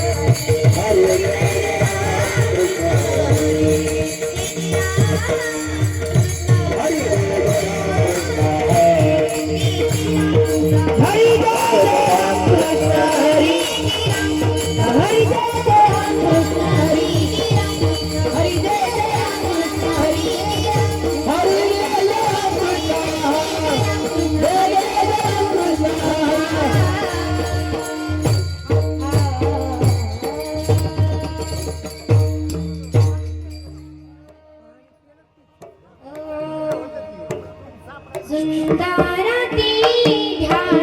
Hari Hari सुंदर ती ध्या